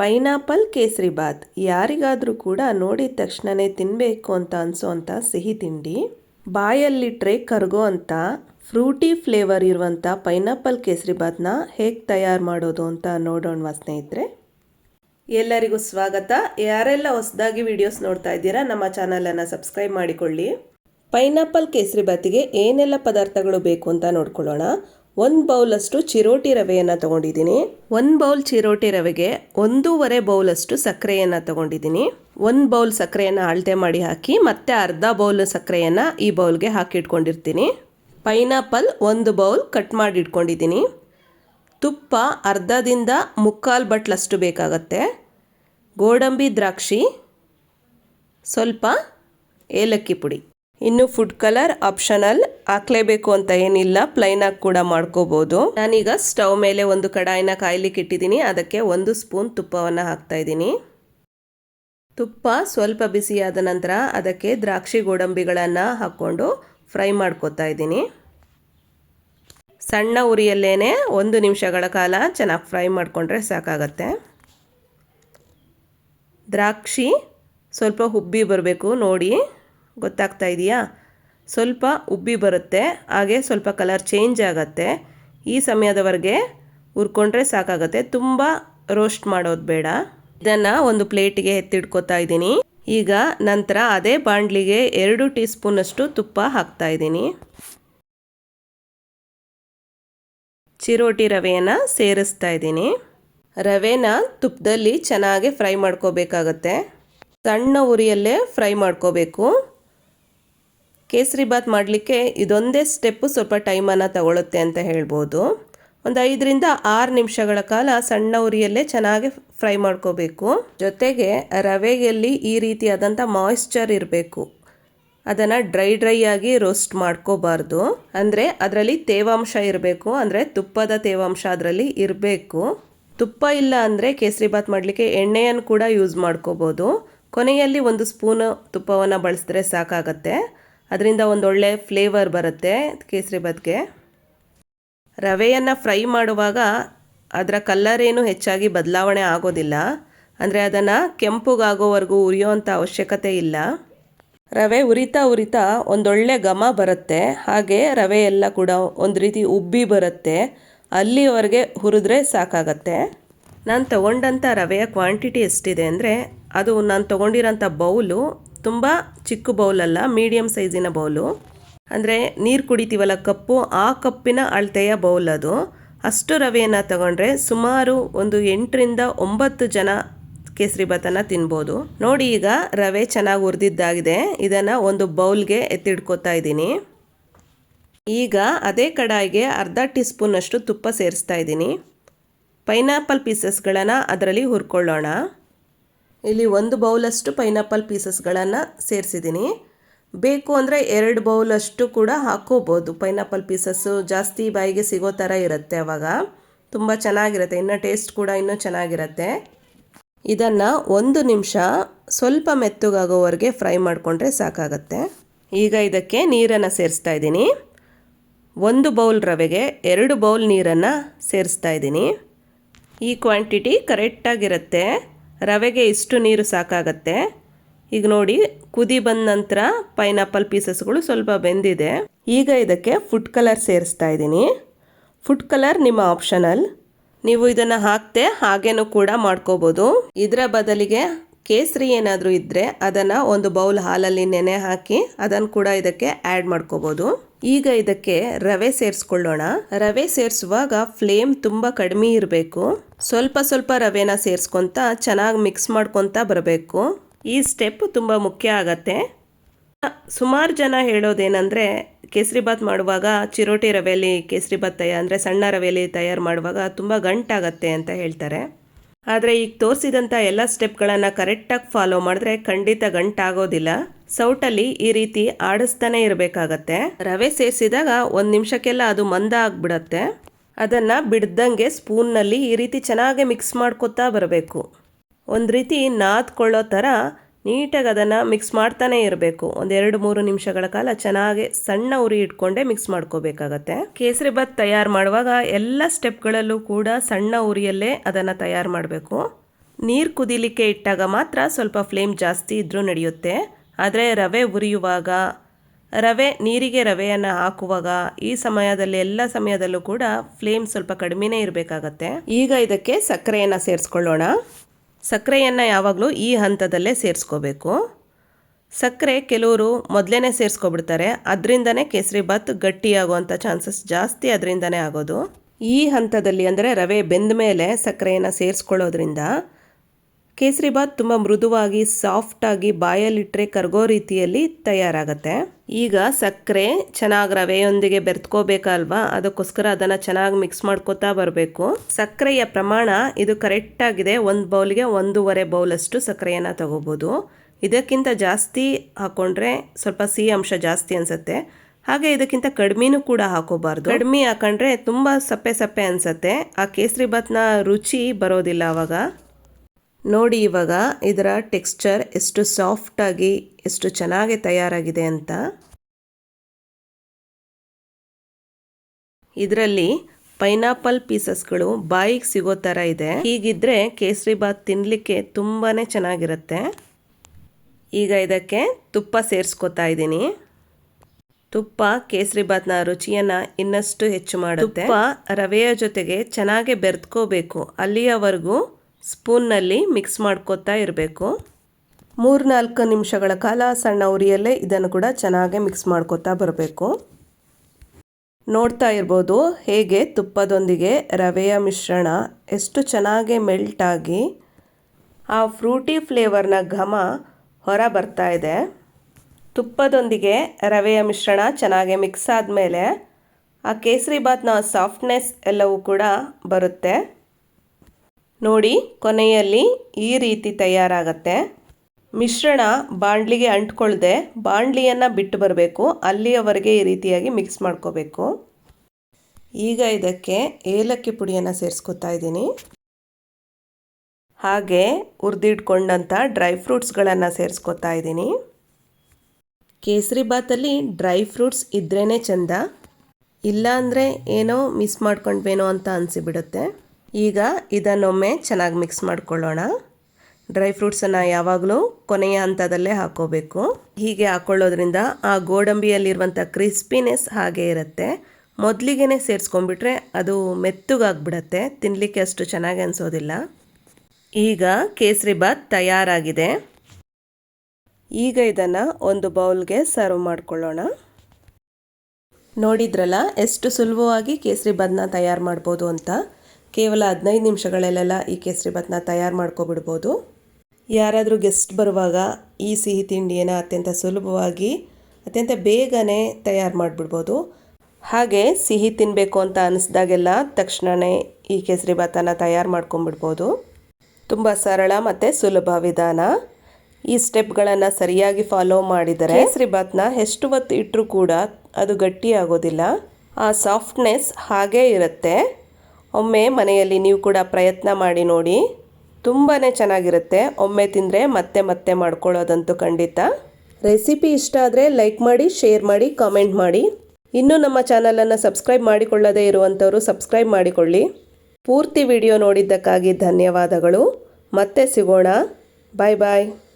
Pineapple kesari bath ಯಾರಿಗಾದರೂ ಕೂಡ ನೋಡಿದ ತಕ್ಷಣವೇ ತಿನ್ನಬೇಕು ಅಂತ ಅನಿಸೋವಂಥ ಸಿಹಿ ತಿಂಡಿ. ಬಾಯಲ್ಲಿಟ್ಟರೆ ಕರಗೋ ಅಂಥ ಫ್ರೂಟಿ ಫ್ಲೇವರ್ ಇರುವಂಥ ಪೈನಾಪಲ್ ಕೇಸರಿ ಬಾತ್ನ ಹೇಗೆ ತಯಾರು ಮಾಡೋದು ಅಂತ ನೋಡೋಣ ಸ್ನೇಹಿತರೆ. ಎಲ್ಲರಿಗೂ ಸ್ವಾಗತ. ಯಾರೆಲ್ಲ ಹೊಸದಾಗಿ ವಿಡಿಯೋಸ್ ನೋಡ್ತಾ ಇದ್ದೀರಾ, ನಮ್ಮ ಚಾನಲನ್ನು ಸಬ್ಸ್ಕ್ರೈಬ್ ಮಾಡಿಕೊಳ್ಳಿ. ಪೈನಾಪಲ್ ಕೇಸರಿಬಾತಿಗೆ ಏನೆಲ್ಲ ಪದಾರ್ಥಗಳು ಬೇಕು ಅಂತ ನೋಡ್ಕೊಳ್ಳೋಣ. ಒಂದು ಬೌಲಷ್ಟು ಚಿರೋಟಿ ರವೆಯನ್ನು ತೊಗೊಂಡಿದ್ದೀನಿ. ಒಂದು ಬೌಲ್ ಚಿರೋಟಿ ರವೆಗೆ ಒಂದೂವರೆ ಬೌಲಷ್ಟು ಸಕ್ಕರೆಯನ್ನು ತೊಗೊಂಡಿದ್ದೀನಿ. ಒಂದು ಬೌಲ್ ಸಕ್ಕರೆಯನ್ನು ಅಳತೆ ಮಾಡಿ ಹಾಕಿ ಮತ್ತೆ ಅರ್ಧ ಬೌಲ್ ಸಕ್ಕರೆಯನ್ನು ಈ ಬೌಲ್ಗೆ ಹಾಕಿಟ್ಕೊಂಡಿರ್ತೀನಿ. ಪೈನಾಪಲ್ ಒಂದು ಬೌಲ್ ಕಟ್ ಮಾಡಿ ಇಟ್ಕೊಂಡಿದ್ದೀನಿ ತುಪ್ಪ ಅರ್ಧದಿಂದ ಮುಕ್ಕಾಲು ಬಟ್ಲಷ್ಟು ಬೇಕಾಗತ್ತೆ. ಗೋಡಂಬಿ ದ್ರಾಕ್ಷಿ, ಸ್ವಲ್ಪ ಏಲಕ್ಕಿ ಪುಡಿ. ಇನ್ನು ಫುಡ್ ಕಲರ್ ಆಪ್ಷನಲ್ ಹಾಕ್ಲೇಬೇಕು ಅಂತ ಏನಿಲ್ಲ ಪ್ಲೈನ್ ಆಗಿ ಕೂಡ ಮಾಡ್ಕೋಬಹುದು ನಾನೀಗ ಸ್ಟವ್ ಮೇಲೆ ಒಂದು ಕಡಾಯಿನ ಕಾಯ್ಲಿಕ್ಕೆ ಇಟ್ಟಿದ್ದೀನಿ. ಅದಕ್ಕೆ ಒಂದು ಸ್ಪೂನ್ ತುಪ್ಪವನ್ನು ಹಾಕ್ತಾ ಇದ್ದೀನಿ. ತುಪ್ಪ ಸ್ವಲ್ಪ ಬಿಸಿಯಾದ ನಂತರ ಅದಕ್ಕೆ ದ್ರಾಕ್ಷಿ ಗೋಡಂಬಿಗಳನ್ನು ಹಾಕ್ಕೊಂಡು ಫ್ರೈ ಮಾಡ್ಕೋತಾ ಇದ್ದೀನಿ. ಸಣ್ಣ ಉರಿಯಲ್ಲೇ ಒಂದು ನಿಮಿಷಗಳ ಕಾಲ ಚೆನ್ನಾಗಿ ಫ್ರೈ ಮಾಡಿಕೊಂಡ್ರೆ ಸಾಕಾಗತ್ತೆ. ದ್ರಾಕ್ಷಿ ಸ್ವಲ್ಪ ಹುಬ್ಬಿ ಬರಬೇಕು ನೋಡಿ. ಗೊತ್ತಾಗ್ತಾ ಇದೆಯಾ? ಸ್ವಲ್ಪ ಉಬ್ಬಿ ಬರುತ್ತೆ, ಹಾಗೆ ಸ್ವಲ್ಪ ಕಲರ್ ಚೇಂಜ್ ಆಗುತ್ತೆ. ಈ ಸಮಯದವರೆಗೆ ಹುರ್ಕೊಂಡ್ರೆ ಸಾಕಾಗತ್ತೆ. ತುಂಬ ರೋಸ್ಟ್ ಮಾಡೋದು ಬೇಡ. ಇದನ್ನು ಒಂದು ಪ್ಲೇಟಿಗೆ ಎತ್ತಿಡ್ಕೊತಾ ಇದ್ದೀನಿ. ಈಗ ನಂತರ ಅದೇ ಬಾಂಡ್ಲಿಗೆ ಎರಡು ಟೀ ಸ್ಪೂನಷ್ಟು ತುಪ್ಪ ಹಾಕ್ತಾ ಇದ್ದೀನಿ. ಚಿರೋಟಿ ರವೆಯನ್ನು ಸೇರಿಸ್ತಾ ಇದ್ದೀನಿ. ರವೆನ ತುಪ್ಪದಲ್ಲಿ ಚೆನ್ನಾಗಿ ಫ್ರೈ ಮಾಡ್ಕೋಬೇಕಾಗತ್ತೆ. ಸಣ್ಣ ಉರಿಯಲ್ಲೇ ಫ್ರೈ ಮಾಡ್ಕೋಬೇಕು. ಕೇಸರಿ ಬಾತ್ ಮಾಡಲಿಕ್ಕೆ ಇದೊಂದೇ ಸ್ಟೆಪ್ಪು ಸ್ವಲ್ಪ ಟೈಮನ್ನು ತಗೊಳುತ್ತೆ ಅಂತ ಹೇಳ್ಬೋದು. ಒಂದು ಐದರಿಂದ ಆರು ನಿಮಿಷಗಳ ಕಾಲ ಸಣ್ಣ ಉರಿಯಲ್ಲೇ ಚೆನ್ನಾಗಿ ಫ್ರೈ ಮಾಡ್ಕೋಬೇಕು. ಜೊತೆಗೆ ರವೆಯಲ್ಲಿ ಈ ರೀತಿಯಾದಂಥ ಮಾಯಿಶ್ಚರ್ ಇರಬೇಕು. ಅದನ್ನು ಡ್ರೈ ಡ್ರೈ ಆಗಿ ರೋಸ್ಟ್ ಮಾಡ್ಕೋಬಾರ್ದು. ಅಂದರೆ ಅದರಲ್ಲಿ ತೇವಾಂಶ ಇರಬೇಕು. ಅಂದರೆ ತುಪ್ಪದ ತೇವಾಂಶ ಅದರಲ್ಲಿ ಇರಬೇಕು. ತುಪ್ಪ ಇಲ್ಲ ಅಂದರೆ ಕೇಸರಿ ಬಾತ್ ಮಾಡಲಿಕ್ಕೆ ಎಣ್ಣೆಯನ್ನು ಕೂಡ ಯೂಸ್ ಮಾಡ್ಕೋಬೋದು. ಕೊನೆಯಲ್ಲಿ ಒಂದು ಸ್ಪೂನು ತುಪ್ಪವನ್ನು ಬಳಸಿದ್ರೆ ಸಾಕಾಗತ್ತೆ. ಅದರಿಂದ ಒಂದೊಳ್ಳೆ ಫ್ಲೇವರ್ ಬರುತ್ತೆ ಕೇಸರಿ ಬಾತ್ಗೆ ರವೆಯನ್ನು ಫ್ರೈ ಮಾಡುವಾಗ ಅದರ ಕಲ್ಲರ್ ಏನು ಹೆಚ್ಚಾಗಿ ಬದಲಾವಣೆ ಆಗೋದಿಲ್ಲ. ಅಂದರೆ ಅದನ್ನು ಕೆಂಪುಗಾಗೋವರೆಗೂ ಉರಿಯೋವಂಥ ಅವಶ್ಯಕತೆ ಇಲ್ಲ. ರವೆ ಉರಿತಾ ಉರಿತಾ ಒಂದೊಳ್ಳೆ ಘಮ ಬರುತ್ತೆ. ಹಾಗೆ ರವೆ ಎಲ್ಲ ಕೂಡ ಒಂದು ರೀತಿ ಉಬ್ಬಿ ಬರುತ್ತೆ. ಅಲ್ಲಿವರೆಗೆ ಹುರಿದ್ರೆ ಸಾಕಾಗತ್ತೆ. ನಾನು ತಗೊಂಡಂಥ ರವೆಯ ಕ್ವಾಂಟಿಟಿ ಎಷ್ಟಿದೆ ಅಂದರೆ ಅದು ನಾನು ತೊಗೊಂಡಿರೋಂಥ ಬೌಲು ತುಂಬ ಚಿಕ್ಕ ಬೌಲಲ್ಲ ಮೀಡಿಯಮ್ ಸೈಜಿನ ಬೌಲು ಅಂದರೆ ನೀರು ಕುಡಿತೀವಲ್ಲ ಕಪ್ಪು, ಆ ಕಪ್ಪಿನ ಅಳತೆಯ ಬೌಲ್ ಅದು. ಅಷ್ಟು ರವೆಯನ್ನು ತಗೊಂಡ್ರೆ ಸುಮಾರು ಒಂದು ಎಂಟರಿಂದ ಒಂಬತ್ತು ಜನ ಕೇಸರಿ ಭಾತನ ತಿನ್ಬೋದು. ನೋಡಿ ಈಗ ರವೆ ಚೆನ್ನಾಗಿ ಉರಿದಿದ್ದಾಗಿದೆ ಇದನ್ನು ಒಂದು ಬೌಲ್ಗೆ ಎತ್ತಿಡ್ಕೋತಾ ಇದ್ದೀನಿ. ಈಗ ಅದೇ ಕಡಾಯಿಗೆ ಅರ್ಧ ಟೀ ಸ್ಪೂನಷ್ಟು ತುಪ್ಪ ಸೇರಿಸ್ತಾ ಇದ್ದೀನಿ. ಪೈನಾಪಲ್ ಪೀಸಸ್ಗಳನ್ನು ಅದರಲ್ಲಿ ಹುರ್ಕೊಳ್ಳೋಣ. ಇಲ್ಲಿ ಒಂದು ಬೌಲಷ್ಟು ಪೈನಾಪಲ್ ಪೀಸಸ್ಗಳನ್ನು ಸೇರಿಸಿದ್ದೀನಿ ಬೇಕು ಅಂದರೆ ಎರಡು ಬೌಲಷ್ಟು ಕೂಡ ಹಾಕೋಬೋದು. ಪೈನಾಪಲ್ ಪೀಸಸ್ಸು ಜಾಸ್ತಿ ಬಾಯಿಗೆ ಸಿಗೋ ಥರ ಇರುತ್ತೆ ಅವಾಗ. ತುಂಬ ಚೆನ್ನಾಗಿರುತ್ತೆ. ಇನ್ನು ಟೇಸ್ಟ್ ಕೂಡ ಇನ್ನೂ ಚೆನ್ನಾಗಿರುತ್ತೆ. ಇದನ್ನು ಒಂದು ನಿಮಿಷ ಸ್ವಲ್ಪ ಮೆತ್ತಗಾಗೋವರೆಗೆ ಫ್ರೈ ಮಾಡಿಕೊಂಡ್ರೆ ಸಾಕಾಗತ್ತೆ. ಈಗ ಇದಕ್ಕೆ ನೀರನ್ನು ಸೇರಿಸ್ತಾ ಇದ್ದೀನಿ. ಒಂದು ಬೌಲ್ ರವೆಗೆ ಎರಡು ಬೌಲ್ ನೀರನ್ನು ಸೇರಿಸ್ತಾ ಇದ್ದೀನಿ. ಈ ಕ್ವಾಂಟಿಟಿ ಕರೆಕ್ಟಾಗಿರುತ್ತೆ ರವೆಗೆ ಇಷ್ಟು ನೀರು ಸಾಕಾಗತ್ತೆ. ಈಗ ನೋಡಿ, ಕುದಿ ಬಂದ ನಂತರ ಪೈನಾಪಲ್ ಪೀಸಸ್ಗಳು ಸ್ವಲ್ಪ ಬೆಂದಿದೆ. ಈಗ ಇದಕ್ಕೆ ಫುಡ್ ಕಲರ್ ಸೇರಿಸ್ತಾ ಇದ್ದೀನಿ. ಫುಡ್ ಕಲರ್ ನಿಮ್ಮ ಆಪ್ಷನಲ್ ನೀವು ಇದನ್ನು ಹಾಕ್ತೆ, ಹಾಗೇನೂ ಕೂಡ ಮಾಡ್ಕೋಬೋದು. ಇದರ ಬದಲಿಗೆ ಕೇಸರಿ ಏನಾದರೂ ಇದ್ದರೆ ಅದನ್ನು ಒಂದು ಬೌಲ್ ಹಾಲಲ್ಲಿ ನೆನೆ ಹಾಕಿ ಅದನ್ನು ಕೂಡ ಇದಕ್ಕೆ ಆ್ಯಡ್ ಮಾಡ್ಕೋಬೋದು. ಈಗ ಇದಕ್ಕೆ ರವೆ ಸೇರಿಸ್ಕೊಳ್ಳೋಣ. ರವೆ ಸೇರಿಸುವಾಗ ಫ್ಲೇಮ್ ತುಂಬ ಕಡಿಮೆ ಇರಬೇಕು. ಸ್ವಲ್ಪ ಸ್ವಲ್ಪ ರವೆನ ಸೇರಿಸ್ಕೊತ ಚೆನ್ನಾಗಿ ಮಿಕ್ಸ್ ಮಾಡ್ಕೊತ ಬರಬೇಕು. ಈ ಸ್ಟೆಪ್ ತುಂಬ ಮುಖ್ಯ ಆಗತ್ತೆ. ಸುಮಾರು ಜನ ಹೇಳೋದೇನೆಂದರೆ, ಕೇಸರಿ ಬಾತ್ ಮಾಡುವಾಗ ಚಿರೋಟಿ ರವೆಯಲ್ಲಿ ಕೇಸರಿ ಬಾತ್ ತಯಾರು, ಅಂದರೆ ಸಣ್ಣ ರವೆಯಲ್ಲಿ ತಯಾರು ಮಾಡುವಾಗ ತುಂಬ ಗಂಟಾಗತ್ತೆ ಅಂತ ಹೇಳ್ತಾರೆ. ಆದರೆ ಈಗ ತೋರಿಸಿದಂಥ ಎಲ್ಲ ಸ್ಟೆಪ್ಗಳನ್ನು ಕರೆಕ್ಟಾಗಿ ಫಾಲೋ ಮಾಡಿದ್ರೆ ಖಂಡಿತ ಗಂಟಾಗೋದಿಲ್ಲ. ಸೌಟಲ್ಲಿ ಈ ರೀತಿ ಆಡಿಸ್ತಾನೆ ಇರಬೇಕಾಗತ್ತೆ. ರವೆ ಸೇರಿಸಿದಾಗ ಒಂದು ನಿಮಿಷಕ್ಕೆಲ್ಲ ಅದು ಮಂದ ಆಗಿಬಿಡತ್ತೆ. ಅದನ್ನು ಬಿಡ್ದಂಗೆ ಸ್ಪೂನ್ನಲ್ಲಿ ಈ ರೀತಿ ಚೆನ್ನಾಗಿ ಮಿಕ್ಸ್ ಮಾಡ್ಕೊತಾ ಬರಬೇಕು. ಒಂದು ರೀತಿ ನಾದ್ಕೊಳ್ಳೋ ಥರ ನೀಟಾಗಿ ಅದನ್ನು ಮಿಕ್ಸ್ ಮಾಡ್ತಾನೆ ಇರಬೇಕು. ಒಂದೆರಡು ಮೂರು ನಿಮಿಷಗಳ ಕಾಲ ಚೆನ್ನಾಗಿ ಸಣ್ಣ ಉರಿ ಇಟ್ಕೊಂಡೇ ಮಿಕ್ಸ್ ಮಾಡ್ಕೋಬೇಕಾಗತ್ತೆ. ಕೇಸರಿ ಬಾತ್ ತಯಾರು ಮಾಡುವಾಗ ಎಲ್ಲ ಸ್ಟೆಪ್ಗಳಲ್ಲೂ ಕೂಡ ಸಣ್ಣ ಉರಿಯಲ್ಲೇ ಅದನ್ನು ತಯಾರು ಮಾಡಬೇಕು. ನೀರು ಕುದಿಲಿಕ್ಕೆ ಇಟ್ಟಾಗ ಮಾತ್ರ ಸ್ವಲ್ಪ ಫ್ಲೇಮ್ ಜಾಸ್ತಿ ಇದ್ದರೂ ನಡೆಯುತ್ತೆ. ಆದರೆ ರವೆ ಉರಿಯುವಾಗ, ರವೆ ನೀರಿಗೆ ರವೆಯನ್ನು ಹಾಕುವಾಗ ಈ ಸಮಯದಲ್ಲಿ, ಎಲ್ಲ ಸಮಯದಲ್ಲೂ ಕೂಡ ಫ್ಲೇಮ್ ಸ್ವಲ್ಪ ಕಡಿಮೆನೇ ಇರಬೇಕಾಗತ್ತೆ. ಈಗ ಇದಕ್ಕೆ ಸಕ್ಕರೆಯನ್ನು ಸೇರಿಸ್ಕೊಳ್ಳೋಣ. ಸಕ್ಕರೆಯನ್ನು ಯಾವಾಗಲೂ ಈ ಹಂತದಲ್ಲೇ ಸೇರಿಸ್ಕೋಬೇಕು. ಸಕ್ಕರೆ ಕೆಲವರು ಮೊದಲೇ ಸೇರಿಸ್ಕೊಬಿಡ್ತಾರೆ, ಅದರಿಂದನೇ ಕೇಸರಿ ಬಾತ್ ಗಟ್ಟಿಯಾಗುವಂಥ ಚಾನ್ಸಸ್ ಜಾಸ್ತಿ ಅದರಿಂದನೇ ಆಗೋದು. ಈ ಹಂತದಲ್ಲಿ ಅಂದರೆ ರವೆ ಬೆಂದ ಮೇಲೆ ಸಕ್ಕರೆಯನ್ನು ಸೇರಿಸ್ಕೊಳ್ಳೋದ್ರಿಂದ ಕೇಸರಿ ಬಾತ್ ತುಂಬ ಮೃದುವಾಗಿ ಸಾಫ್ಟಾಗಿ ಬಾಯಲ್ಲಿಟ್ಟರೆ ಕರಗೋ ರೀತಿಯಲ್ಲಿ ತಯಾರಾಗುತ್ತೆ. ಈಗ ಸಕ್ಕರೆ ಚೆನ್ನಾಗಿ ರವೆಯೊಂದಿಗೆ ಬೆರೆತ್ಕೋಬೇಕಲ್ವಾ? ಅದಕ್ಕೋಸ್ಕರ ಅದನ್ನು ಚೆನ್ನಾಗಿ ಮಿಕ್ಸ್ ಮಾಡ್ಕೋತಾ ಬರಬೇಕು. ಸಕ್ಕರೆಯ ಪ್ರಮಾಣ ಇದು ಕರೆಕ್ಟಾಗಿದೆ ಒಂದು ಬೌಲ್ಗೆ ಒಂದೂವರೆ ಬೌಲಷ್ಟು ಸಕ್ಕರೆಯನ್ನು ತಗೋಬೋದು. ಇದಕ್ಕಿಂತ ಜಾಸ್ತಿ ಹಾಕೊಂಡ್ರೆ ಸ್ವಲ್ಪ ಸಿಹಿ ಅಂಶ ಜಾಸ್ತಿ ಅನಿಸುತ್ತೆ. ಹಾಗೆ ಇದಕ್ಕಿಂತ ಕಡಿಮೆನೂ ಕೂಡ ಹಾಕೋಬಾರ್ದು. ಕಡಿಮೆ ಹಾಕೊಂಡ್ರೆ ತುಂಬ ಸಪ್ಪೆ ಸಪ್ಪೆ ಅನ್ಸುತ್ತೆ. ಆ ಕೇಸರಿ ಬಾತ್ನ ರುಚಿ ಬರೋದಿಲ್ಲ ಅವಾಗ. ನೋಡಿ ಇವಾಗ ಇದರ ಟೆಕ್ಸ್ಚರ್ ಎಷ್ಟು ಸಾಫ್ಟಾಗಿ ಎಷ್ಟು ಚೆನ್ನಾಗಿ ತಯಾರಾಗಿದೆ ಅಂತ. ಇದರಲ್ಲಿ ಪೈನಾಪಲ್ ಪೀಸಸ್ಗಳು ಬಾಯಿಗೆ ಸಿಗೋ ಥರ ಇದೆ. ಹೀಗಿದ್ರೆ ಕೇಸರಿ ಬಾತ್ ತಿನ್ನಲಿಕ್ಕೆ ತುಂಬಾ ಚೆನ್ನಾಗಿರುತ್ತೆ. ಈಗ ಇದಕ್ಕೆ ತುಪ್ಪ ಸೇರಿಸ್ಕೊತಾ ಇದ್ದೀನಿ. ತುಪ್ಪ ಕೇಸರಿ ಬಾತ್ನ ರುಚಿಯನ್ನು ಇನ್ನಷ್ಟು ಹೆಚ್ಚು ಮಾಡುತ್ತೆ. ತುಪ್ಪ ರವೆಯ ಜೊತೆಗೆ ಚೆನ್ನಾಗಿ ಬೆರೆತ್ಕೋಬೇಕು ಅಲ್ಲಿಯವರೆಗೂ ಸ್ಪೂನ್ನಲ್ಲಿ ಮಿಕ್ಸ್ ಮಾಡ್ಕೋತಾ ಇರಬೇಕು. ಮೂರ್ನಾಲ್ಕು ನಿಮಿಷಗಳ ಕಾಲ ಸಣ್ಣ ಉರಿಯಲ್ಲೇ ಇದನ್ನು ಕೂಡ ಚೆನ್ನಾಗಿ ಮಿಕ್ಸ್ ಮಾಡ್ಕೋತಾ ಬರಬೇಕು. ನೋಡ್ತಾ ಇರ್ಬೋದು ಹೇಗೆ ತುಪ್ಪದೊಂದಿಗೆ ರವೆಯ ಮಿಶ್ರಣ ಎಷ್ಟು ಚೆನ್ನಾಗಿ ಮೆಲ್ಟಾಗಿ ಆ ಫ್ರೂಟಿ ಫ್ಲೇವರ್ನ ಘಮ ಹೊರ ಬರ್ತಾ ಇದೆ. ತುಪ್ಪದೊಂದಿಗೆ ರವೆಯ ಮಿಶ್ರಣ ಚೆನ್ನಾಗಿ ಮಿಕ್ಸ್ ಆದಮೇಲೆ ಆ ಕೇಸರಿ ಬಾತ್ನ ಸಾಫ್ಟ್ನೆಸ್ ಎಲ್ಲವೂ ಕೂಡ ಬರುತ್ತೆ. ನೋಡಿ, ಕೊನೆಯಲ್ಲಿ ಈ ರೀತಿ ತಯಾರಾಗತ್ತೆ. ಮಿಶ್ರಣ ಬಾಣಲಿಗೆ ಅಂಟ್ಕೊಳ್ಳದೆ ಬಾಣಲಿಯನ್ನು ಬಿಟ್ಟು ಬರಬೇಕು. ಅಲ್ಲಿಯವರೆಗೆ ಈ ರೀತಿಯಾಗಿ ಮಿಕ್ಸ್ ಮಾಡ್ಕೋಬೇಕು. ಈಗ ಇದಕ್ಕೆ ಏಲಕ್ಕಿ ಪುಡಿಯನ್ನು ಸೇರಿಸ್ಕೊತಾ ಇದ್ದೀನಿ. ಹಾಗೆ ಉರಿದಿಟ್ಕೊಂಡಂಥ ಡ್ರೈ ಫ್ರೂಟ್ಸ್ಗಳನ್ನು ಸೇರಿಸ್ಕೊತಾ ಇದ್ದೀನಿ. ಕೇಸರಿ ಬಾತಲ್ಲಿ ಡ್ರೈ ಫ್ರೂಟ್ಸ್ ಇದ್ರೇ ಚೆಂದ. ಇಲ್ಲಾಂದರೆ ಏನೋ ಮಿಸ್ ಮಾಡ್ಕೊಂಡ್ವೇನೋ ಅಂತ ಅನಿಸಿಬಿಡುತ್ತೆ. ಈಗ ಇದನ್ನೊಮ್ಮೆ ಚೆನ್ನಾಗಿ ಮಿಕ್ಸ್ ಮಾಡ್ಕೊಳ್ಳೋಣ. ಡ್ರೈ ಫ್ರೂಟ್ಸನ್ನು ಯಾವಾಗಲೂ ಕೊನೆಯ ಹಂತದಲ್ಲೇ ಹಾಕೋಬೇಕು. ಹೀಗೆ ಹಾಕ್ಕೊಳ್ಳೋದ್ರಿಂದ ಆ ಗೋಡಂಬಿಯಲ್ಲಿರುವಂಥ ಕ್ರಿಸ್ಪಿನೆಸ್ ಹಾಗೆ ಇರುತ್ತೆ. ಮೊದಲಿಗೆ ಸೇರಿಸ್ಕೊಂಡ್ಬಿಟ್ರೆ ಅದು ಮೆತ್ತಗಾಗ್ಬಿಡತ್ತೆ. ತಿನ್ನಲಿಕ್ಕೆ ಅಷ್ಟು ಚೆನ್ನಾಗಿ ಅನಿಸೋದಿಲ್ಲ. ಈಗ ಕೇಸರಿ ಬಾತ್ ತಯಾರಾಗಿದೆ. ಈಗ ಇದನ್ನು ಒಂದು ಬೌಲ್ಗೆ ಸರ್ವ್ ಮಾಡ್ಕೊಳ್ಳೋಣ. ನೋಡಿದ್ರಲ್ಲ, ಎಷ್ಟು ಸುಲಭವಾಗಿ ಕೇಸರಿ ಬಾತ್ನ ತಯಾರು ಮಾಡ್ಬೋದು ಅಂತ? ಕೇವಲ ಹದಿನೈದು ನಿಮಿಷಗಳಲ್ಲೆಲ್ಲ ಈ ಕೇಸರಿ ಭಾತ್ನ ತಯಾರು ಮಾಡ್ಕೊಬಿಡ್ಬೋದು. ಯಾರಾದರೂ ಗೆಸ್ಟ್ ಬರುವಾಗ ಈ ಸಿಹಿ ತಿಂಡಿಯನ್ನು ಅತ್ಯಂತ ಸುಲಭವಾಗಿ, ಅತ್ಯಂತ ಬೇಗನೆ ತಯಾರು ಮಾಡಿಬಿಡ್ಬೋದು. ಹಾಗೆ ಸಿಹಿ ತಿನ್ನಬೇಕು ಅಂತ ಅನಿಸ್ದಾಗೆಲ್ಲ ತಕ್ಷಣವೇ ಈ ಕೇಸರಿ ಭಾತನ ತಯಾರು ಮಾಡ್ಕೊಂಬಿಡ್ಬೋದು. ತುಂಬ ಸರಳ ಮತ್ತು ಸುಲಭ ವಿಧಾನ. ಈ ಸ್ಟೆಪ್ಗಳನ್ನು ಸರಿಯಾಗಿ ಫಾಲೋ ಮಾಡಿದರೆ ಕೇಸರಿ ಭಾತ್ನ ಎಷ್ಟು ಹೊತ್ತು ಇಟ್ಟರೂ ಕೂಡ ಅದು ಗಟ್ಟಿಯಾಗೋದಿಲ್ಲ. ಆ ಸಾಫ್ಟ್ನೆಸ್ ಹಾಗೇ ಇರುತ್ತೆ. ಒಮ್ಮೆ ಮನೆಯಲ್ಲಿ ನೀವು ಕೂಡ ಪ್ರಯತ್ನ ಮಾಡಿ ನೋಡಿ. ತುಂಬಾ ಚೆನ್ನಾಗಿರುತ್ತೆ. ಒಮ್ಮೆ ತಿಂದರೆ ಮತ್ತೆ ಮತ್ತೆ ಮಾಡ್ಕೊಳ್ಳೋದಂತೂ ಖಂಡಿತ. ರೆಸಿಪಿ ಇಷ್ಟ ಆದರೆ ಲೈಕ್ ಮಾಡಿ, ಶೇರ್ ಮಾಡಿ, ಕಾಮೆಂಟ್ ಮಾಡಿ. ಇನ್ನೂ ನಮ್ಮ ಚಾನಲನ್ನು ಸಬ್ಸ್ಕ್ರೈಬ್ ಮಾಡಿಕೊಳ್ಳದೇ ಇರುವಂಥವರು ಸಬ್ಸ್ಕ್ರೈಬ್ ಮಾಡಿಕೊಳ್ಳಿ. ಪೂರ್ತಿ ವಿಡಿಯೋ ನೋಡಿದ್ದಕ್ಕಾಗಿ ಧನ್ಯವಾದಗಳು. ಮತ್ತೆ ಸಿಗೋಣ. ಬಾಯ್ ಬಾಯ್.